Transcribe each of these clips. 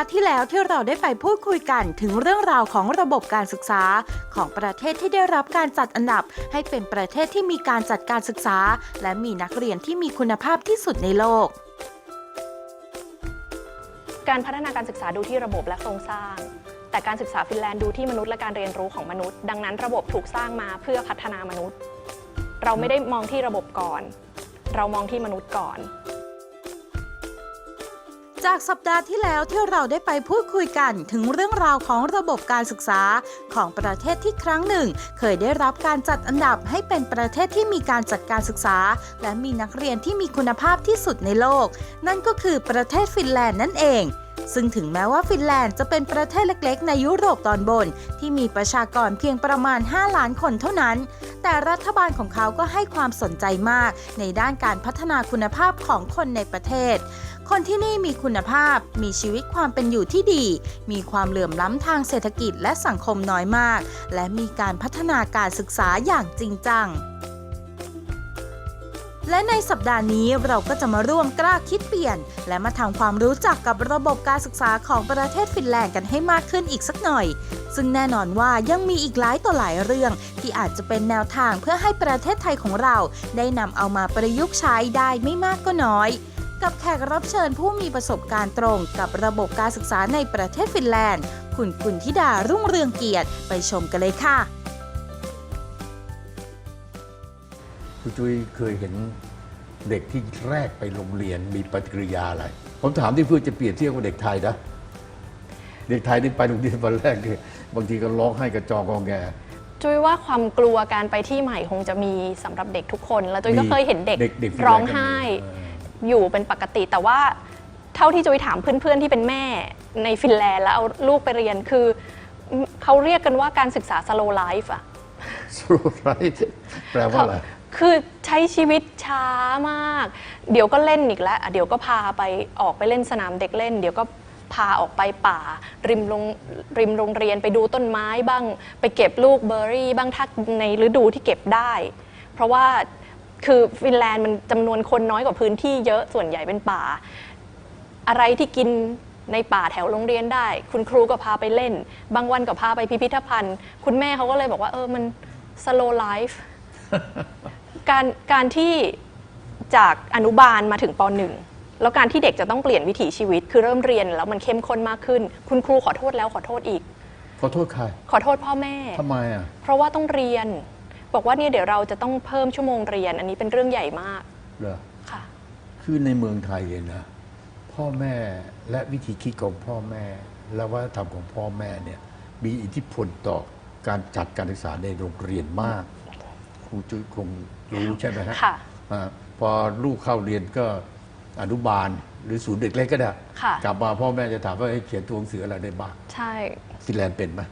าห์ที่แล้วที่เราได้ไปพูดคุยกันถึงเรื่องราวของระบบการศึกษา ของประเทศที่ได้รับการจัดอันดับ ให้เป็นประเทศที่มีการจัดการศึกษา และมีนักเรียนที่มีคุณภาพที่สุดในโลก การพัฒนาการศึกษาดูที่ระบบและโครงสร้าง แต่การศึกษาฟินแลนด์ดูที่มนุษย์และการเรียนรู้ของมนุษย์ ดังนั้นระบบถูกสร้างมาเพื่อพัฒนามนุษย์ เราไม่ได้มองที่ระบบก่อน เรามองที่มนุษย์ก่อน จากสัปดาห์ที่แล้วที่เราได้ไปพูดคุยกันถึงเรื่องราวของระบบการศึกษาของประเทศที่ครั้งหนึ่ง เคยได้รับการจัดอันดับให้เป็นประเทศที่มีการจัดการศึกษา และมีนักเรียนที่มีคุณภาพที่สุดในโลก นั่นก็คือประเทศฟินแลนด์นั่นเองซึ่งถึงแม้ว่าฟินแลนด์จะเป็นประเทศเล็กๆ ในยุโรปตอนบน ที่มีประชากรเพียงประมาณ 5 ล้านคนเท่านั้น แต่รัฐบาลของเขาก็ให้ความสนใจมากในด้านการพัฒนาคุณภาพของคนในประเทศ คนที่นี่มีคุณภาพ มีชีวิตความเป็นอยู่ที่ดี มีความเหลื่อมล้ำทางเศรษฐกิจและสังคมน้อยมาก และมีการพัฒนาการศึกษาอย่างจริงจังและในสัปดาห์นี้เราก็จะมาร่วมกล้าคิดเปลี่ยน และมาทำความรู้จักกับระบบการศึกษาของประเทศฟินแลนด์กันให้มากขึ้นอีกสักหน่อย ซึ่งแน่นอนว่ายังมีอีกหลายต่อหลายเรื่อง ที่อาจจะเป็นแนวทางเพื่อให้ประเทศไทยของเรา ได้นำเอามาประยุกต์ใช้ได้ไม่มากก็น้อย กับแขกรับเชิญผู้มีประสบการณ์ตรงกับระบบการศึกษาในประเทศฟินแลนด์ คุณกุลธิดารุ่งเรืองเกียรติ ไปชมกันเลยค่ะคุณจุ้ยเคยเห็นเด็กที่แรกไปโรงเรียนมีปฏิกิริยาอะไร ผมถามที่เพื่อจะเปรียบเทียบกับเด็กไทยนะ เด็กไทยที่ไปโรงเรียนวันแรกเนี่ยบางทีก็ร้องไห้กระจองกองแงจุ้ยว่าความกลัวการไปที่ใหม่คงจะมีสำหรับเด็กทุกคน แล้วจุ้ยก็มีเคยเห็นเด็กเด็กๆร้องไห้เอออยู่เป็นปกติ แต่ว่าเท่าที่จุ้ยถามเพื่อนๆที่เป็นแม่ในฟินแลนด์แล้วเอาลูกไปเรียนคือเขาเรียกกันว่าการศึกษา slow life อะสรุปไรแปลว่าอะไรคือใช้ชีวิตช้ามาก เดี๋ยวก็เล่นอีกแล้วอะเดี๋ยวก็พาไปออกไปเล่นสนามเด็กเล่น เดี๋ยวก็พาออกไปป่า ริมโรงริมโรงเรียนไปดูต้นไม้บ้าง ไปเก็บลูกเบอร์รี่ บ้างถ้าในฤดูที่เก็บได้ เพราะว่า คือฟินแลนด์มันจำนวนคนน้อยกว่าพื้นที่เยอะส่วนใหญ่เป็นป่า อะไรที่กินในป่าแถวโรงเรียนได้ คุณครูก็พาไปเล่น บางวันก็พาไปพิพิธภัณฑ์ คุณแม่เขาก็เลยบอกว่า เออมัน slow life การการที่จากอนุบาลมาถึงปหนึ่งแล้วการที่เด็กจะต้องเปลี่ยนวิถีชีวิต คือเริ่มเรียนแล้วมันเข้มข้นมากขึ้น คุณครูขอโทษแล้วขอโทษอีก ขอโทษใครขอโทษพ่อแม่ ทำไมอะ เพราะว่าต้องเรียน บอกว่าเนี่ยเดี๋ยวเราจะต้องเพิ่มชั่วโมงเรียน อันนี้เป็นเรื่องใหญ่มากเหรอค่ะ คือในเมืองไทยเนี่ยนะพ่อแม่และวิธีคิดของพ่อแม่ และวัฒนธรรมของพ่อแม่เนี่ยมีอิทธิพลต่อการจัดการศึกษาในโรงเรียนมาก ครูจุ้ยคงรู้ใช่ไหมฮะค่ะอ่าพอลูกเข้าเรียนก็อนุบาลหรือศูนย์เด็กเล็กก็ได้ค่ะ กลับมาพ่อแม่จะถามว่าเอ้ยเขียนตัวหนังสืออะไรได้บ้างใช่ ฟินแลนด์เป็นไหม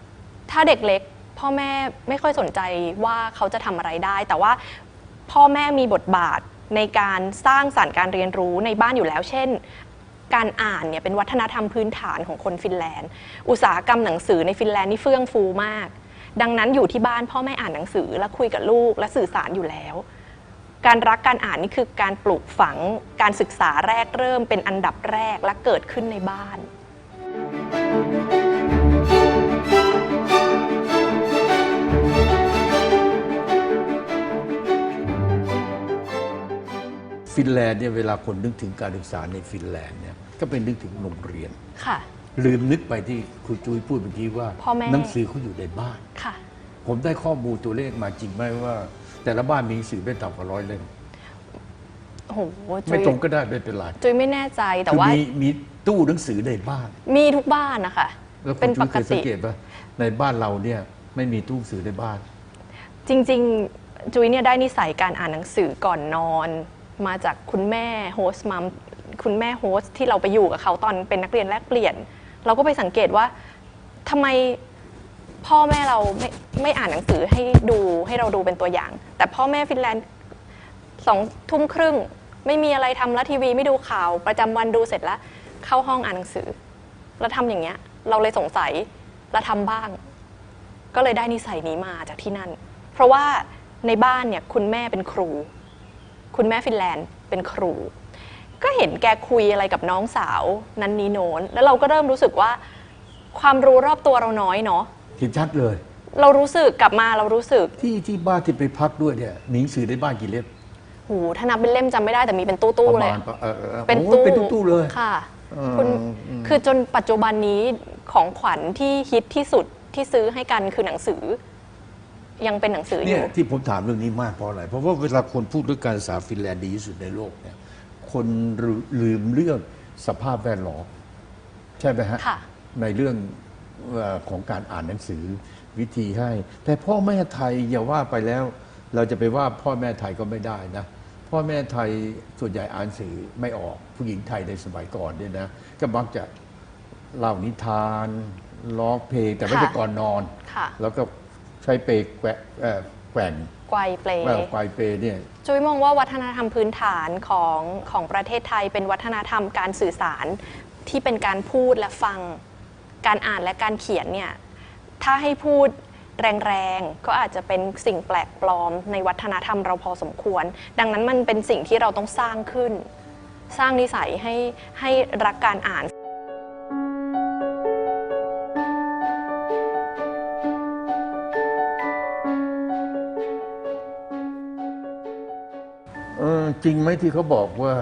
ถ้าเด็กเล็ก พ่อแม่ไม่ค่อยสนใจว่าเขาจะทำอะไรได้ แต่ว่าพ่อแม่มีบทบาทในการสร้างสรรค์การเรียนรู้ในบ้านอยู่แล้ว เช่น การอ่านเนี่ยเป็นวัฒนธรรมพื้นฐานของคนฟินแลนด์ อุตสาหกรรมหนังสือในฟินแลนด์นี่เฟื่องฟูมาก ดังนั้นอยู่ที่บ้านพ่อแม่อ่านหนังสือ และคุยกับลูกและสื่อสารอยู่แล้ว การรักการอ่านนี่คือการปลูกฝัง การศึกษาแรกเริ่มเป็นอันดับแรกและเกิดขึ้นในบ้าน ฟินแลนด์เนี่ยเวลาคนนึกถึงการศึกษาในฟินแลนด์เนี่ยก็เป็นนึกถึงโรงเรียน ค่ะ ลืมนึกไปที่ครูจุ้ยพูดเมื่อกี้ว่าพ่อแม่ หนังสือเขาอยู่ในบ้าน ค่ะ ผมได้ข้อมูลตัวเลขมาจริงไหมว่า แต่ละบ้านมีหนังสือไม่ต่ำกว่าร้อยเล่มโอ้โหจุ๊ไม่ยตรงก็ได้ไม่เป็นไรจุยไม่แน่ใจแต่คือว่ามีมีตู้หนังสือในบ้าน มีทุกบ้านนะคะ แล้วคุเป็ณนจุ้ปยกเคยสัติ งเกตว่าในบ้านเราเนี่ยไม่มีตู้หนังสือในบ้าน จริงๆ จุยเนี่ยได้นิสัยการอ่านหนังสือก่อนนอน มาจากคุณแม่โฮสต์มัมคุณแม่โฮสต์ที่เราไปอยู่กับเขาตอนเป็นนักเรียนแลกเปลี่ยน เราก็ไปสังเกตว่าทำไมพ่อแม่เราไม่ไม่อ่านหนังสือให้ดูให้เราดูเป็นตัวอย่าง แต่พ่อแม่ฟินแลนด์สองทุ่มครึ่ง ไม่มีอะไรทำแล้วทีวีไม่ดูข่าวประจำวันดูเสร็จแล้ว เข้าห้องอ่านหนังสือ แล้วทำอย่างเงี้ย เราเลยสงสัยแล้วทำบ้าง ก็เลยได้นิสัยนี้มาจากที่นั่น เพราะว่าในบ้านเนี่ยคุณแม่เป็นครู คุณแม่ฟินแลนด์เป็นครู ก็เห็นแกคุยอะไรกับน้องสาวนั้นนี้โน้น แล้วเราก็เริ่มรู้สึกว่า ความรู้รอบตัวเราน้อยเนาะเห็นชัดเลย เรารู้สึกกลับมาเรารู้สึกที่ที่บ้านที่ไปพักด้วยเนี่ยหนังสือในบ้านกี่เล่มหูถ้านับเป็นเล่มจำไม่ได้แต่มีเป็นตู้ประๆเลยมาณเออเออเป็นโอ้ตู้เป็นตู้ๆเลย ค่ะเออ คุณอืมคือจนปัจจุบันนี้ของขวัญที่ฮิตที่สุดที่ซื้อให้กันคือหนังสือ ยังเป็นหนังสืออเนี่ยยู่ ที่ผมถามเรื่องนี้มากเพราะอะไร เพราะว่าเวลาคนพูดเรื่องการศึกษาฟินแลนด์ดีที่สุดในโลกเนี่ยคนลืมเรื่องสภาพแวดล้อมใช่ไหมฮะ ค่ะ ในเรื่องเอ่อของการอ่านหนังสือวิธีให้ แต่พ่อแม่ไทยอย่าว่าไปแล้ว เราจะไปว่าพ่อแม่ไทยก็ไม่ได้นะ พ่อแม่ไทยส่วนใหญ่อ่านหนังสือไม่ออกผู้หญิงไทยในสมัยก่อนเนี่ยนะก็มักจะเล่านิทานร้องเพลงแต่ไม่ใช่ค่ะ ก่อนนอน ค่ะ แล้วก็ใช้เปรย์แกว่งเอ่อแกว่งไกวเปลแกว่งไกวเปรย์เนี่ย จุ้ยมองว่าวัฒนธรรมพื้นฐานของของประเทศไทย เป็นวัฒนธรรมการสื่อสารที่เป็นการพูดและฟัง การอ่านและการเขียนเนี่ยถ้าให้พูดแรงๆก็อาจจะเป็นสิ่งแปลกปลอมในวัฒนธรรมเราพอสมควร ดังนั้นมันเป็นสิ่งที่เราต้องสร้างขึ้น สร้างนิสัยให้ให้รักการอ่าน จริงไหมที่เขาบอกว่า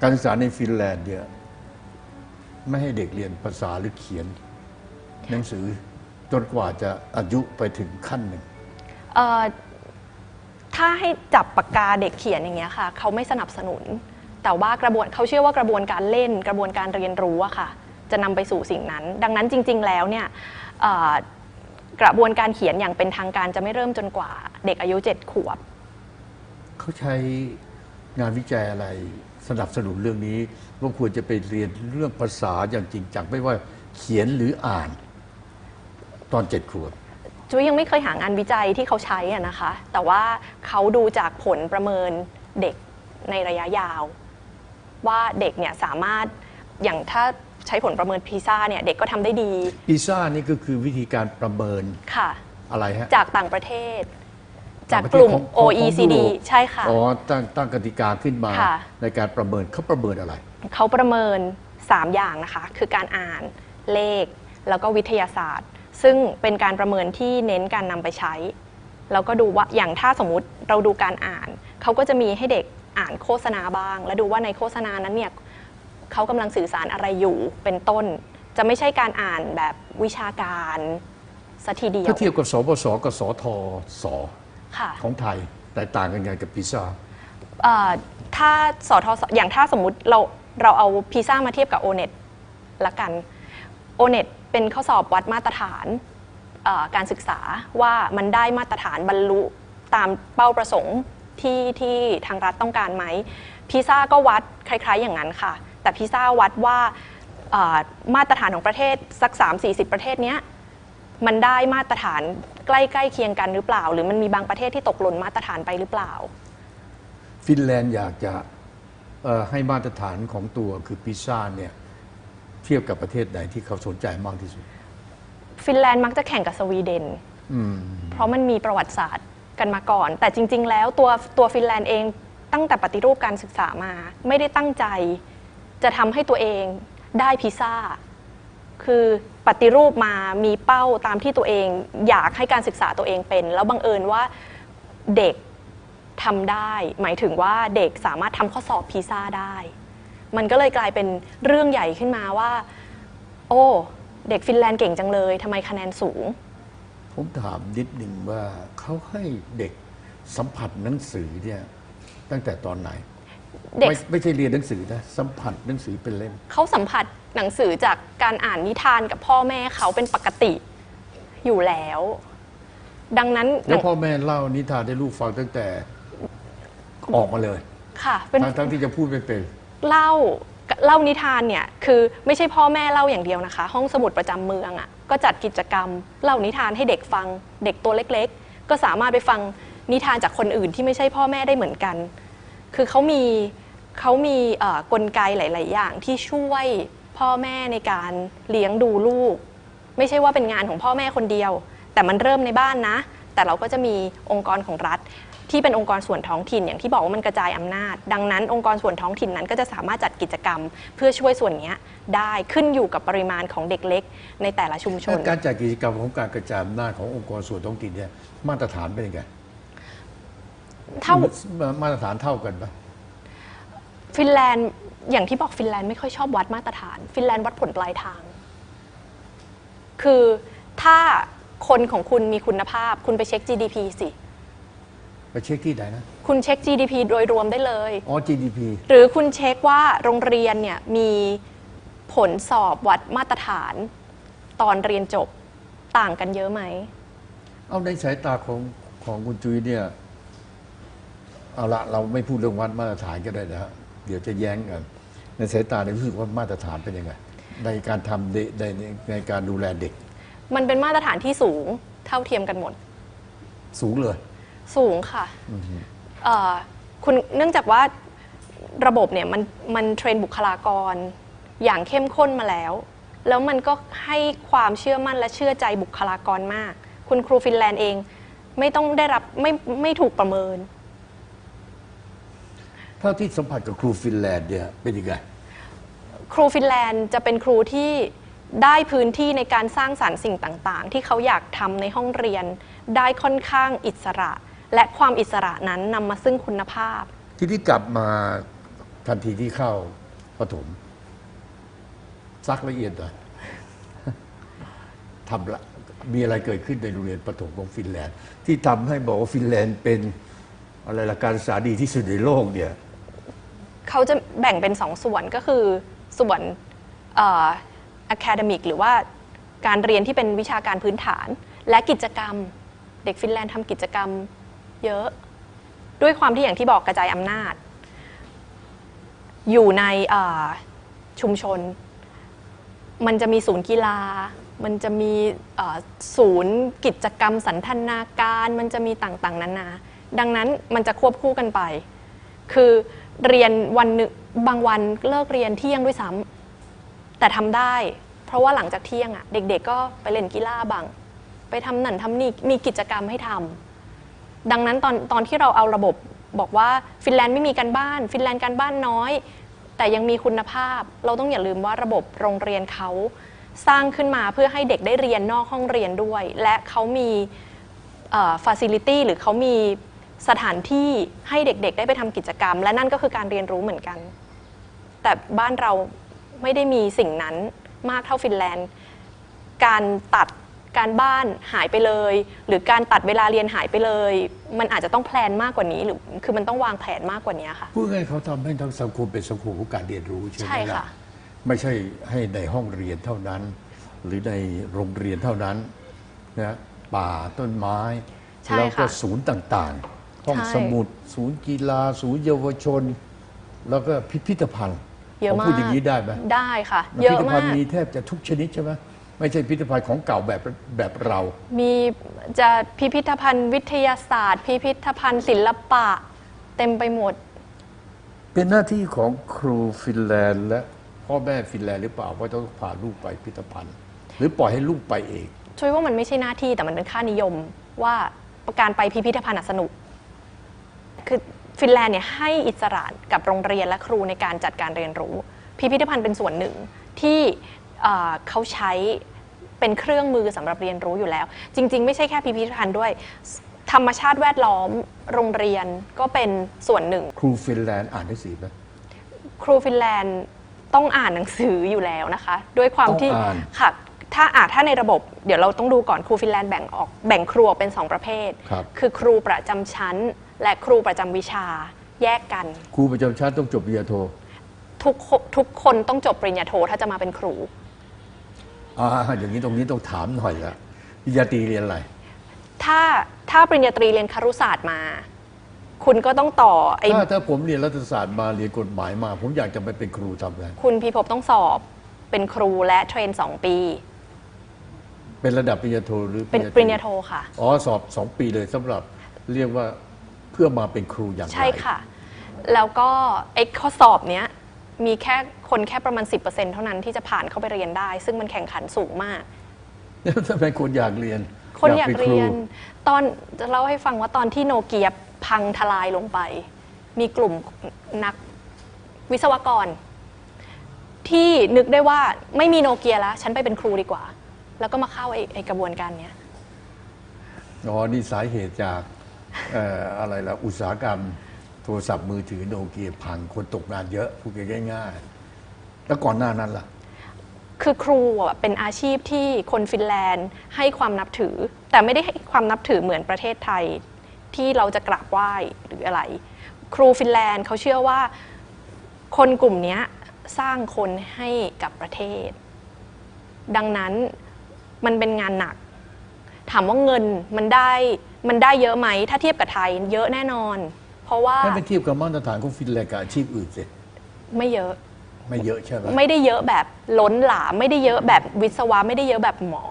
การศึกษาในฟินแลนด์เนี่ยไม่ให้เด็กเรียนภาษาหรือเขียน หนังสือจนกว่าจะอายุไปถึงขั้นหนึ่ง เอ่อถ้าให้จับปากกาเด็กเขียนอย่างเงี้ยค่ะ เขาไม่สนับสนุน แต่ว่ากระบวนเขาเชื่อว่ากระบวนการเล่นกระบวนการเรียนรู้อะค่ะ จะนำไปสู่สิ่งนั้น ดังนั้นจริง ๆ แล้วเนี่ยเอ่อกระบวนการเขียนอย่างเป็นทางการจะไม่เริ่มจนกว่าเด็กอายุ 7 ขวบ เขาใช้งานวิจัยอะไรสนับสนุนเรื่องนี้ว่าควรจะไปเรียนเรื่องภาษาอย่างจริงจังไม่ว่าเขียนหรืออ่านตอนเจ็ดขวบจุ้ยยังไม่เคยหางานวิจัยที่เขาใช้อะนะคะ แต่ว่าเขาดูจากผลประเมินเด็กในระยะยาว ว่าเด็กเนี่ยสามารถอย่างถ้าใช้ผลประเมินพีซ่าเนี่ยเด็กก็ทำได้ดีปีซ่านี่ก็คือวิธีการประเมินค่ะอะไรฮะจากต่างประเทศ จากต่างประกเทศลุ่ม ของของ OECD ของยุโรปใช่ค่ะ อ๋อตั้งตั้งกติกาขึ้นมาค่ะ ในการประเมินเขาประเมินอะไร เขาประเมิน 3 อย่างนะคะ คือการอ่านเลข แล้วก็วิทยาศาสตร์ ซึ่งเป็นการประเมินที่เน้นการนำไปใช้ แล้วก็ดูว่าอย่างถ้าสมมุติเราดูการอ่าน เขาก็จะมีให้เด็กอ่านโฆษณาบ้าง แล้วดูว่าในโฆษณานั้นเนี่ยเขากำลังสื่อสารอะไรอยู่เป็นต้น จะไม่ใช่การอ่านแบบวิชาการสัทีเดียว ถ้าเทียบกับสบสกับสทส ค่ะของไทยแต่ต่างกันไงกับปีซ่า เอ่อถ้าสอทสอย่างถ้าสมมุติเราเราเอาพีซ่ามาเทียบกับ o n e t ละกัน o n e t เป็นข้อสอบวัดมาตรฐานเอ่อการศึกษาว่ามันได้มาตรฐานบรรลุตามเป้าประสงค์ที่ที่ทางรัฐต้องการไหมพีซ่าก็วัดคล้ายๆอย่างนั้นค่ะ แต่พีซ่าวัดว่าเอ่อมาตรฐานของประเทศสัก 3-40 ประเทศเนี้ย มันได้มาตรฐานใกล้ๆเคียงกันหรือเปล่า หรือมันมีบางประเทศที่ตกหล่นมาตรฐานไปหรือเปล่า ฟินแลนด์อยากจะเอ่อให้มาตรฐานของตัวคือพิซซ่าเนี่ยเทียบกับประเทศไหนที่เขาสนใจมากที่สุด ฟินแลนด์มักจะแข่งกับสวีเดน อืม เพราะมันมีประวัติศาสตร์กันมาก่อน แต่จริง ๆ แล้วตัวตัวฟินแลนด์เองตั้งแต่ปฏิรูปการศึกษามา ไม่ได้ตั้งใจ จะทำให้ตัวเองได้พิซซ่า คือปฏิรูปมามีเป้าตามที่ตัวเอง อยากให้การศึกษาตัวเองเป็น แล้วบังเอิญว่าเด็กทำได้ หมายถึงว่าเด็กสามารถทำข้อสอบพิซซ่าได้ มันก็เลยกลายเป็นเรื่องใหญ่ขึ้นมาว่า โอ้ เด็กฟินแลนด์เก่งจังเลยทำไมคะแนนสูง ผมถามนิดหนึ่งว่าเขาให้เด็กสัมผัสหนังสือเนี่ยตั้งแต่ตอนไหน เด็ก ไม่ไม่ใช่เรียนหนังสือนะสัมผัสหนังสือเป็นเล่ม เขาสัมผัสหนังสือจากการอ่านนิทานกับพ่อแม่เขาเป็นปกติอยู่แล้ว ดังนั้นหแล้นัวงพ่อแม่เล่านิทานให้ลูกฟังตั้งแต่ออกมาเลยค่ะ เป็นทั้งทั้งที่จะพูดไม่เป็นเล่าเล่านิทานเนี่ยคือไม่ใช่พ่อแม่เล่าอย่างเดียวนะคะ ห้องสมุดประจำเมืองอะ่ะก็จัดกิจกรรมเล่านิทานให้เด็กฟัง เด็กตัวเล็ก ๆ ก็สามารถไปฟังนิทานจากคนอื่นที่ไม่ใช่พ่อแม่ได้เหมือนกัน คือเขามีเขามีกลไกหลาย ๆ อย่างที่ช่วยพ่อแม่ในการเลี้ยงดูลูก ไม่ใช่ว่าเป็นงานของพ่อแม่คนเดียว แต่มันเริ่มในบ้านนะ แต่เราก็จะมีองค์กรของรัฐ ที่เป็นองค์กรส่วนท้องถิ่นอย่างที่บอกว่ามันกระจายอำนาจ ดังนั้นองค์กรส่วนท้องถิ่นนั้นก็จะสามารถจัดกิจกรรม เพื่อช่วยส่วนนี้ได้ขึ้นอยู่กับปริมาณของเด็กเล็ก ในแต่ละชุมชน การจัดกิจกรรมของการกระจายอำนาจขององค์กรส่วนท้องถิ่นเนี่ยมาตรฐานเป็นยังไง เท่ามาตรฐานเท่ากันปะฟินแลนด์อย่างที่บอกฟินแลนด์ไม่ค่อยชอบวัดมาตรฐาน ฟินแลนด์วัดผลปลายทาง คือถ้าคนของคุณมีคุณภาพ คุณไปเช็ค GDP สิไปเช็คที่ไหนนะ คุณเช็ค GDP โดยรวมได้เลยอ๋อ GDP หรือคุณเช็คว่าโรงเรียนเนี่ยมีผลสอบวัดมาตรฐาน ตอนเรียนจบต่างกันเยอะไหม เอาในสายตาของของคุณจุ้ยเนี่ย เอาละเราไม่พูดเรื่องวัดมาตรฐานก็ได้นะฮะเดี๋ยวจะแย้งกันในสายตาในยรู้สึกว่ามาตรฐานเป็นยังไงในการทำเด็กในในการดูแลเด็ก มันเป็นมาตรฐานที่สูงเท่าเทียมกันหมด สูงเลย สูงค่ะเอ่อคุณเนื่องจากว่าระบบเนี่ยมันมันเทรนบุคลากร อย่างเข้มข้นมาแล้ว แล้วมันก็ให้ความเชื่อมั่นและเชื่อใจบุคลากรมาก คุณครูฟินแลนด์เองไม่ต้องได้รับไม่ไม่ถูกประเมิน เท่าที่สัมผัสกับครูฟินแลนด์เนี่ยเป็นยังไง ครูฟินแลนด์จะเป็นครูที่ได้พื้นที่ในการสร้างสารรค์สิ่งต่าง ๆ ที่เขาอยากทำในห้องเรียน ได้ค่อนข้างอิสระ และความอิสระนั้นนำมาซึ่งคุณภาพ ทีนี้กลับมาทันทีที่เข้าประถมซักละเอียดหน่อยทำละมีอะไรเกิดขึ้นในโรงเรียนประถมของฟินแลนด์ ที่ทำให้บอกว่าฟินแลนด์เป็นอะไรละการศึกษาดีที่สุดในโลกเนี่ย เขาจะแบ่งเป็นสองส่วนก็คือส่วนเอ่อ academic หรือว่าการเรียนที่เป็นวิชาการพื้นฐาน และกิจกรรมเด็กฟินแลนด์ทำกิจกรรมเยอะ ด้วยความที่อย่างที่บอกกระจายอำนาจ อยู่ในเอ่อชุมชน มันจะมีศูนย์กีฬา มันจะมีเอ่อศูนย์กิจกรรมสันทนาการ มันจะมีต่างๆนานา ดังนั้นมันจะควบคู่กันไป คือ เรียนวันหนึงบางวันเลิกเรียนเที่ยงด้วยซ้ำแต่ทำได้ เพราะว่าหลังจากเที่ยงอะเด็กๆ ก็ไปเล่นกีฬาบาง ไปทำหนั่นทำนี่มีกิจกรรมให้ทำ ดังนั้นตอนตอนที่เราเอาระบบบอกว่าฟินแลนด์ไม่มีการบ้าน ฟินแลนด์การบ้านน้อย แต่ยังมีคุณภาพ เราต้องอย่าลืมว่าระบบโรงเรียนเขาสร้างขึ้นมาเพื่อให้เด็กได้เรียนนอกห้องเรียนด้วย และเขามีฟ a ซิลิตี้หรือเขามี สถานที่ให้เด็กๆ ได้ไปทำกิจกรรม และนั่นก็คือการเรียนรู้เหมือนกัน แต่บ้านเราไม่ได้มีสิ่งนั้นมากเท่าฟินแลนด์ การตัดการบ้านหายไปเลย หรือการตัดเวลาเรียนหายไปเลย มันอาจจะต้องแพลนมากกว่านี้ หรือคือมันต้องวางแผนมากกว่านี้ค่ะพูดง่ายๆเขาทำให้ทั้งสังคมเป็นสังคมของการเรียนรู้ใช่ไหมใช่ค่ะล่ะไม่ใช่ให้ในห้องเรียนเท่านั้น หรือในโรงเรียนเท่านั้นนะป่าต้นไม้ใช่แล้วก็ค่ะศูนย์ต่างๆ ห้องใช่สมุด ศูนย์กีฬา ศูนย์เยาวชน แล้วก็พิพิธภัณฑ์เยอะผมมากพูดอย่างนี้ได้ไหมได้ค่ะพิเยอะพิธภัมาณฑ์กมีแทบจะทุกชนิดใช่ไหมไม่ใช่พิพิธภัณฑ์ของเก่าแบบแบบเรา มีจะพิพิธภัณฑ์วิทยาศาสตร์ พิพิธภัณฑ์ศิลปะ เต็มไปหมด เป็นหน้าที่ของครูฟินแลนด์และพ่อแม่ฟินแลนด์หรือเปล่าว่าต้องพาลูกไปพิพิธภัณฑ์ หรือปล่อยให้ลูกไปเองช่วยว่ามันไม่ใช่หน้าที่แต่มันเป็นค่านิยมว่าการไปพิพิธภัณฑ์อะสนุกคือ ฟินแลนด์เนี่ยให้อิสระกับโรงเรียนและครูในการจัดการเรียนรู้ พิพิธภัณฑ์เป็นส่วนหนึ่งที่เอ่อเขาใช้เป็นเครื่องมือสำหรับเรียนรู้อยู่แล้ว จริง ๆ ไม่ใช่แค่พิพิธภัณฑ์ด้วย ธรรมชาติแวดล้อมโรงเรียนก็เป็นส่วนหนึ่ง ครูฟินแลนด์อ่านหนังสือไหมครูฟินแลนด์ต้องอ่านหนังสืออยู่แล้วนะคะ ด้วยความที่ต้องอ่านค่ะถ้าอ่านถ้าในระบบเดี๋ยวเราต้องดูก่อนครูฟินแลนด์แบ่งออกแบ่งครูออกเป็น 2 ประเภทครับคือครูประจำชั้น และครูประจำวิชาแยกกัน ครูประจำชั้นต้องจบปริญญาโททุกคนทุกคนต้องจบปริญญาโทถ้าจะมาเป็นครู อ่าอย่างนี้ตรงนี้ต้องถามหน่อยละปริญญาตรีเรียนอะไร ถ้าถ้าปริญญาตรีเรียนครุศาสตร์มา คุณก็ต้องต่อไอ้ถ้าถ้าผมเรียนรัฐศาสตร์มาเรียนกฎหมายมา ผมอยากจะไปเป็นครูทำไงคุณพีภพต้องสอบเป็นครูและเทรน2ปี เป็นระดับปริญญาโทหรือเป็นปริญญาโทค่ะ อ๋อสอบสองปีเลยสำหรับเรียกว่าเพื่อมาเป็นครูอย่างไร ใช่ค่ะ แล้วก็ไอ้ข้อสอบเนี้ยมีแค่คนแค่ประมาณ 10%เท่านั้นที่จะผ่านเข้าไปเรียนได้ ซึ่งมันแข่งขันสูงมากแล้วทำไมคนอยากเรียนคนอยากป็เรียนตอนจะเล่าให้ฟังว่าตอนที่โนเกียพังทลายลงไป มีกลุ่มนักวิศวกร ที่นึกได้ว่าไม่มีโนเกียแล้ว ฉันไปเป็นครูดีกว่า แล้วก็มาเข้าไอ้ไอ้กระบวนการเนี้ย อ๋อ นี่สาเหตุจากเอะไรละอุตสาหกรรมโทรศัพท์มือถือโนเกียพังคนตกงานเยอะพูดง่ายๆแล้วก่อนหน้านั้นล่ะ คือครูเป็นอาชีพที่คนฟินแลนด์ให้ความนับถือ แต่ไม่ได้ให้ความนับถือเหมือนประเทศไทย ที่เราจะกราบไหว้หรืออะไร ครูฟินแลนด์เขาเชื่อว่าคนกลุ่มนี้สร้างคนให้กับประเทศ ดังนั้นมันเป็นงานหนัก ถามว่าเงินมันได้มันได้เยอะไหม ถ้าเทียบกับไทยเยอะแน่นอน เพราะว่า ถ้าไปเทียบกับมาตรฐานของฟินแลนด์กับอาชีพอื่นสิไม่เยอะ ไม่เยอะใช่ไหมไม่ได้เยอะแบบล้นหลามไม่ได้เยอะแบบวิศวะไม่ได้เยอะแบบหมอ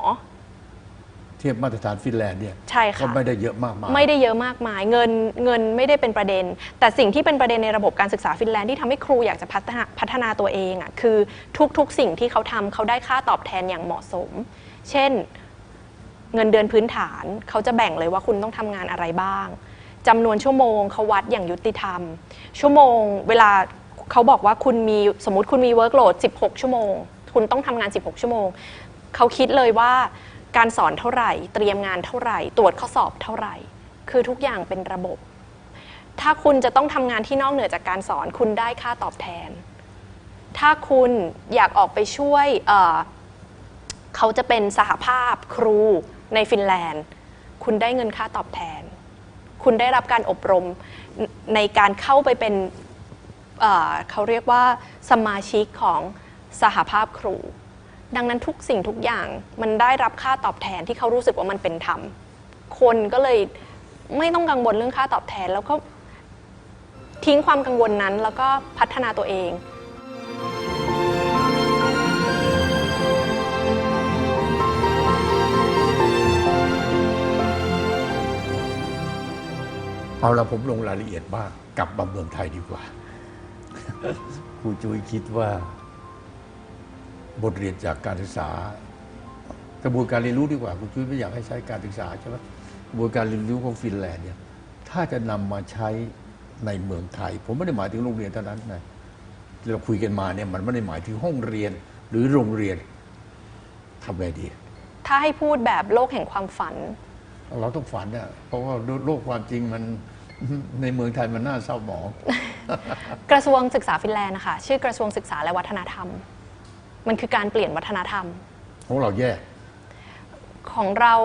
เทียบมาตรฐานฟินแลนด์เนี่ยใช่ก็ค่ะไม่ได้เยอะมากมายไม่ได้เยอะมากมาย เงินเงินไม่ได้เป็นประเด็น แต่สิ่งที่เป็นประเด็นในระบบการศึกษาฟินแลนด์ที่ทำให้ครูอยากจะพัฒนาพัฒนาตัวเองอะคือทุกๆสิ่งที่เขาทำเขาได้ค่าตอบแทนอย่างเหมาะสม เช่น เงินเดือนพื้นฐานเขาจะแบ่งเลยว่าคุณต้องทำงานอะไรบ้างจำนวนชั่วโมงเขาวัดอย่างยุติธรรม ชั่วโมงเวลาเขาบอกว่าคุณมีสมมติคุณมีเวิร์กโหลด 16 ชั่วโมง คุณต้องทำงาน 16 ชั่วโมง เขาคิดเลยว่าการสอนเท่าไหร่ เตรียมงานเท่าไหร่ ตรวจข้อสอบเท่าไหร่ คือทุกอย่างเป็นระบบ ถ้าคุณจะต้องทำงานที่นอกเหนือจากการสอนคุณได้ค่าตอบแทน ถ้าคุณอยากออกไปช่วยเเขาจะเป็นสหภาพครู ในฟินแลนด์ คุณได้เงินค่าตอบแทน คุณได้รับการอบรมในการเข้าไปเป็นเเขาเรียกว่าสมาชิกของสหภาพครู ดังนั้นทุกสิ่งทุกอย่างมันได้รับค่าตอบแทนที่เขารู้สึกว่ามันเป็นธรรม คนก็เลยไม่ต้องกังวลเรื่องค่าตอบแทนแล้วก็ทิ้งความกังวลนั้นแล้วก็พัฒนาตัวเอง เอาละผมลงรายละเอียดบ้างกลับมาเมืองไทยดีกว่าครูจุ้ยคิดว่าบทเรียนจากการศึกษา กระบวนการเรียนรู้ดีกว่าครูจุ้ยไม่อยากให้ใช้การศึกษาใช่ไหมกระบวนการเรียนรู้ของฟินแลนด์เนี่ยถ้าจะนำมาใช้ในเมืองไทย ผมไม่ได้หมายถึงโรงเรียนเท่านั้นนะที่เราคุยกันมาเนี่ยมันไม่ได้หมายถึงห้องเรียนหรือโรงเรียนทำไงดี ถ้าให้พูดแบบโลกแห่งความฝัน เราต้องฝันอะเพราะว่าโลกความจริงมันในเมืองไทยมันน่าเศร้าหมอง กระทรวงศึกษาฟินแลนด์นะคะชื่อกระทรวงศึกษาและวัฒนธรรม มันคือการเปลี่ยนวัฒนธรรม ของเราแยก ของเรา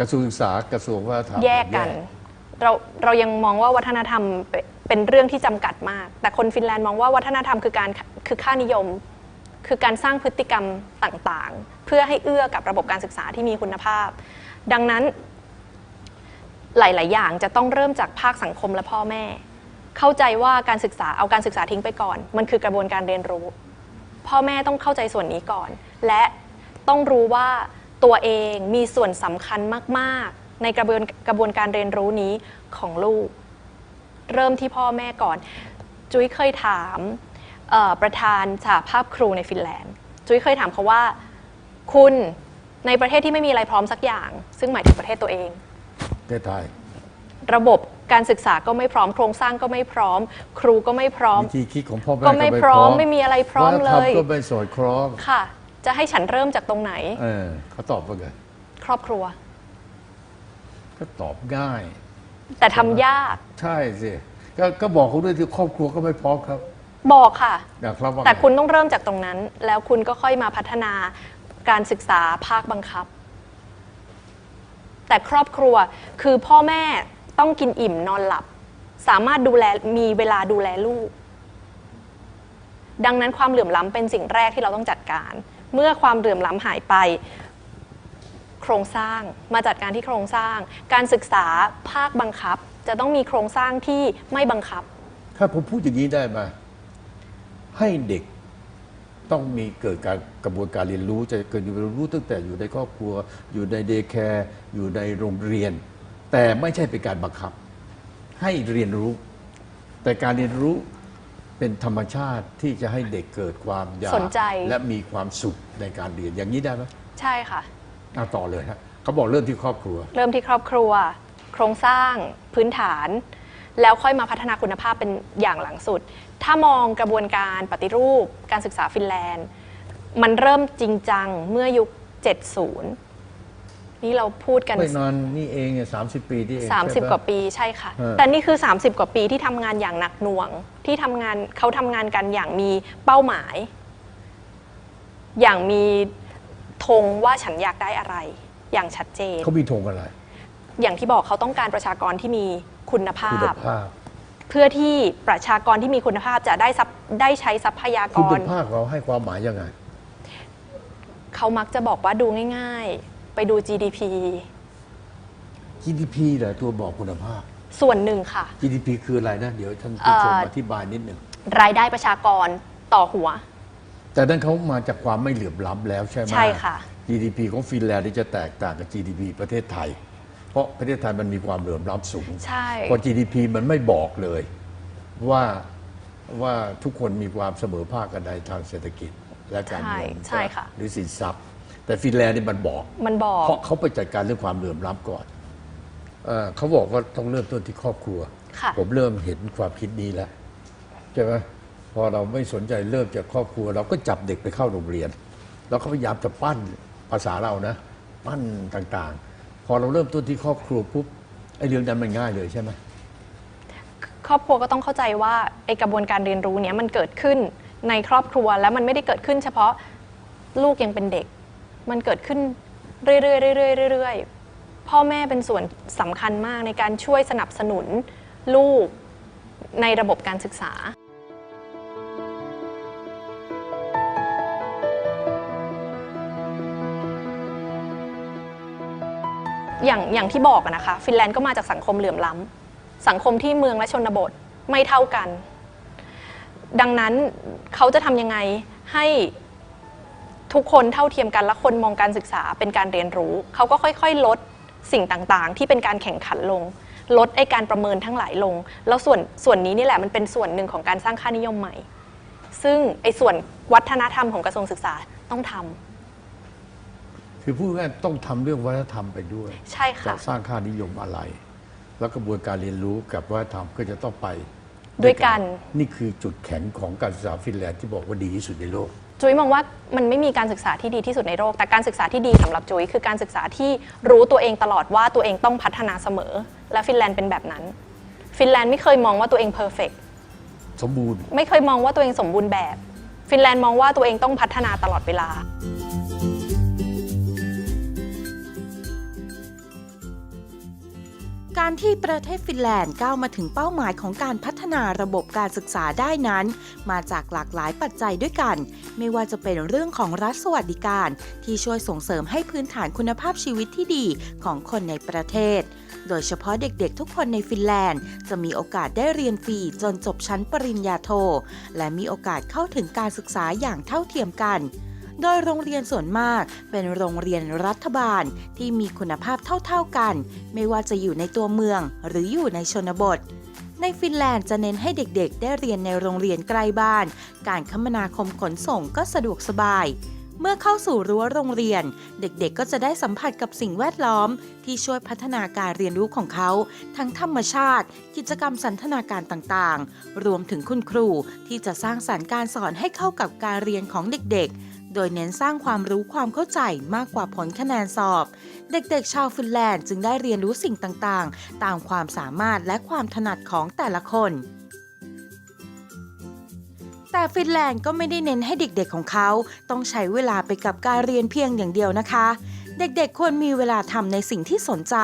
กระทรวงศึกษากระทรวงวัฒนธรรมแยกกัน เราเรายังมองว่าวัฒนธรรมเป็นเป็นเรื่องที่จำกัดมาก แต่คนฟินแลนด์มองว่าวัฒนธรรมคือการคือค่านิยม คือการสร้างพฤติกรรมต่างๆ เพื่อให้เอื้อกับระบบการศึกษาที่มีคุณภาพ ดังนั้น หลาย ๆ อย่างจะต้องเริ่มจากภาคสังคมและพ่อแม่ เข้าใจว่าการศึกษาเอาการศึกษาทิ้งไปก่อน มันคือกระบวนการเรียนรู้ พ่อแม่ต้องเข้าใจส่วนนี้ก่อน และต้องรู้ว่าตัวเองมีส่วนสำคัญมาก ๆ ในกระบวนกระบวนการเรียนรู้นี้ของลูก เริ่มที่พ่อแม่ก่อน จุ้ยเคยถามประธานสหภาพครูในฟินแลนด์ จุ้ยเคยถามเขาว่า คุณในประเทศที่ไม่มีอะไรพร้อมสักอย่าง ซึ่งหมายถึงประเทศตัวเอง ทศไทย ระบบการศึกษาก็ไม่พร้อมโครงสร้างก็ไม่พร้อม ครูก็ไม่พร้อม วิธีคิดของพ่อแม่ก็ไม่พร้อมไม่มีอะไรพร้อมวัฒนเลธรรยก็ไม่สอดคล้องค่ะ จะให้ฉันเริ่มจากตรงไหน เออเขาตอบว่าไงครอบครัว ก็ตอบง่าย แต่ทำยาก ใช่สิก็ก็บอกเขาด้วยที่ครอบครัวก็ไม่พร้อมครับบอกค่ะนะครับว่าไงแต่คุณต้องเริ่มจากตรงนั้น แล้วคุณก็ค่อยมาพัฒนาการศึกษาภาคบังคับ แต่ครอบครัวคือพ่อแม่ต้องกินอิ่มนอนหลับ สามารถดูแลมีเวลาดูแลลูก ดังนั้นความเหลื่อมล้ำเป็นสิ่งแรกที่เราต้องจัดการ เมื่อความเหลื่อมล้ำหายไป โครงสร้างมาจัดการที่โครงสร้าง การศึกษาภาคบังคับ จะต้องมีโครงสร้างที่ไม่บังคับ ถ้าผมพูดอย่างนี้ได้ไหมให้เด็ก ต้องมีเกิดการกระบวนการเรียนรู้ จะเกิดการเรียนรู้ตั้งแต่อยู่ในครอบครัว อยู่ในเดย์แคร์อยู่ในโรงเรียน แต่ไม่ใช่เป็นการบังคับ ให้เรียนรู้ แต่การเรียนรู้เป็นธรรมชาติที่จะให้เด็กเกิดความอยากสนใจ และมีความสุขในการเรียนอย่างนี้ได้ไหมใช่ค่ะเอาต่อเลยฮะเขาบอกเริ่มที่ครอบครัว เริ่มที่ครอบครัว โครงสร้างพื้นฐาน แล้วค่อยมาพัฒนาคุณภาพเป็นอย่างหลังสุด ถ้ามองกระบวนการปฏิรูปการศึกษาฟินแลนด์ มันเริ่มจริงจังเมื่อยุค 70 นี่เราพูดกันไม่นานนี่เองเนี่ยสามสิบปีที่เอง30ใช่ปะกว่าปีใช่ค่ะเออแต่นี่คือ 30 กว่าปีที่ทำงานอย่างหนักหน่วง ที่ทำงานเขาทำงานกันอย่างมีเป้าหมาย อย่างมีธงว่าฉันอยากได้อะไร อย่างชัดเจนเขามีธงอะไร อย่างที่บอกเขาต้องการประชากรที่มี คุณภาคุณพ ภาพเพื่อที่ประชากรที่มีคุณภาพจะได้ทรัพย์ได้ใช้ทรัพยากคุณร ภาพเราให้ความหมายยังไง เขามักจะบอกว่าดูง่ายๆ ไปดู GDP GDP เหรอตัวบอกคุณภาพ ส่วนหนึ่งค่ะ GDP คืออะไรนะ เดี๋ยวท่านผู้ชมเอ่ออธิบายนิดหนึ่ง รายได้ประชากรต่อหัว แต่นั่นเขามาจากความไม่เหลื่อมล้ำแล้วใช่ไหม ใช่ค่ะ GDP ของฟินแลนด์นี่จะแตกต่างกับ GDP ประเทศไทย เพราะประเทศไทยมันมีความเหลื่อมล้ำสูงใช่เพราะ GDP มันไม่บอกเลยว่าว่าทุกคนมีความเสมอภาคกันในทางเศรษฐกิจและการใช่เงินใช่ค่ะ หรือสินทรัพย์ แต่ฟินแลนด์นี่มันบอกมันบอก เพราะเขาไปจัดการเรื่องความเหลื่อมล้ำก่อนเออเขาบอกว่าต้องเริ่มต้นที่ครอบครัว ค่ะ ผมเริ่มเห็นความคิดนี้แล้วใช่ไหมพอเราไม่สนใจเริ่มจากครอบครัว เราก็จับเด็กไปเข้าโรงเรียน แล้วเขาพยายามจะปั้นภาษาเรานะ ปั้นต่างๆพ อเราเริ่มต้นที่ครอบครัวปุ๊บไอ้เรื่องนั้นมันง่ายเลยใช่ไหมครอบครัวก็ต้องเข้าใจว่าไอ้กระบวนการเรียนรู้เนี้ยมันเกิดขึ้นในครอบครัวแล้วมันไม่ได้เกิดขึ้น เฉพาะลูกยังเป็นเด็ก มันเกิดขึ้นเรื่อยๆเรื่อยๆเรื่อยๆพ่อแม่เป็นส่วนสำคัญมากในการช่วยสนับสนุนลูกในระบบการศึกษา อย่างอย่างที่บอกนะคะ ฟินแลนด์ก็มาจากสังคมเหลื่อมล้ำสังคมที่เมืองและชนบทไม่เท่ากัน ดังนั้นเขาจะทำยังไงให้ทุกคนเท่าเทียมกันและคนมองการศึกษาเป็นการเรียนรู้ เขาก็ค่อย ๆ ลดสิ่งต่างๆ ที่เป็นการแข่งขันลง ลดไอการประเมินทั้งหลายลง แล้วส่วนส่วนนี้นี่แหละมันเป็นส่วนหนึ่งของการสร้างค่านิยมใหม่ ซึ่งไอส่วนวัฒนธรรมของกระทรวงศึกษาต้องทำ คือพูดง่ายๆต้องทำเรื่องวัฒนธรรมไปด้วย ใช่จะค่ะสร้างค่านิยมอะไร แล้วกระบวนการเรียนรู้กับวัฒนธรรมก็จะต้องไปด้วยกัน นี่คือจุดแข็งของการศึกษาฟินแลนด์ที่บอกว่าดีที่สุดในโลกจุ้ยมองว่ามันไม่มีการศึกษาที่ดีที่สุดในโลกแต่การศึกษาที่ดีสำหรับจุ้ยคือการศึกษาที่รู้ตัวเองตลอดว่าตัวเองต้องพัฒนาเสมอ และฟินแลนด์เป็นแบบนั้น ฟินแลนด์ไม่เคยมองว่าตัวเองเพอร์เฟกสมบูรณ์ ไม่เคยมองว่าตัวเองสมบูรณ์แบบ ฟินแลนด์มองว่าตัวเองต้องพัฒนาตลอดเวลา การที่ประเทศฟินแลนด์ก้าวมาถึงเป้าหมายของการพัฒนาระบบการศึกษาได้นั้น มาจากหลากหลายปัจจัยด้วยกัน ไม่ว่าจะเป็นเรื่องของรัฐสวัสดิการ ที่ช่วยส่งเสริมให้พื้นฐานคุณภาพชีวิตที่ดีของคนในประเทศ โดยเฉพาะเด็กๆทุกคนในฟินแลนด์ จะมีโอกาสได้เรียนฟรีจนจบชั้นปริญญาโท และมีโอกาสเข้าถึงการศึกษาอย่างเท่าเทียมกัน โดยโรงเรียนส่วนมากเป็นโรงเรียนรัฐบาลที่มีคุณภาพเท่าๆกัน ไม่ว่าจะอยู่ในตัวเมืองหรืออยู่ในชนบท ในฟินแลนด์จะเน้นให้เด็กๆ ได้เรียนในโรงเรียนใกล้บ้าน การคมนาคมขนส่งก็สะดวกสบาย เมื่อเข้าสู่รั้วโรงเรียน เด็กๆ ก็จะได้สัมผัสกับสิ่งแวดล้อม ที่ช่วยพัฒนาการเรียนรู้ของเขา ทั้งธรรมชาติ กิจกรรมสันทนาการต่างๆ รวมถึงคุณครูที่จะสร้างสารรค์การสอนให้เข้ากับการเรียนของเด็กๆ โดยเน้นสร้างความรู้ความเข้าใจมากกว่าผลคะแนนสอบ เด็กๆ ชาวฟินแลนด์จึงได้เรียนรู้สิ่งต่างๆ ตามความสามารถและความถนัดของแต่ละคน แต่ฟินแลนด์ก็ไม่ได้เน้นให้เด็กๆของเขา ต้องใช้เวลาไปกับการเรียนเพียงอย่างเดียวนะคะเด็กๆ ควรมีเวลาทำในสิ่งที่สนใจ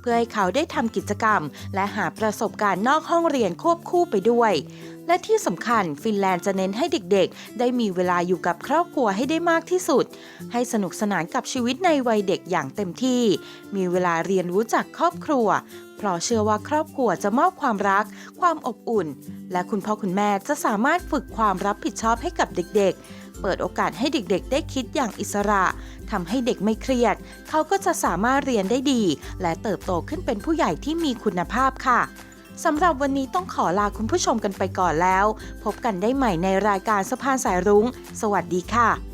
เพื่อให้เขาได้ทำกิจกรรม และหาประสบการณ์นอกห้องเรียนควบคู่ไปด้วย และที่สำคัญฟินแลนด์จะเน้นให้เด็กๆ ได้มีเวลาอยู่กับครอบครัวให้ได้มากที่สุด ให้สนุกสนานกับชีวิตในวัยเด็กอย่างเต็มที่ มีเวลาเรียนรู้จากครอบครัว เพราะเชื่อว่าครอบครัวจะมอบความรัก ความอบอุ่น และคุณพ่อคุณแม่จะสามารถฝึกความรับผิดชอบให้กับเด็กๆเปิดโอกาสให้เด็กๆ ได้คิดอย่างอิสระทำให้เด็กไม่เครียด เขาก็จะสามารถเรียนได้ดี และเติบโตขึ้นเป็นผู้ใหญ่ที่มีคุณภาพค่ะ สำหรับวันนี้ต้องขอลาคุณผู้ชมกันไปก่อนแล้ว พบกันได้ใหม่ในรายการสะพานสายรุง้ง สวัสดีค่ะ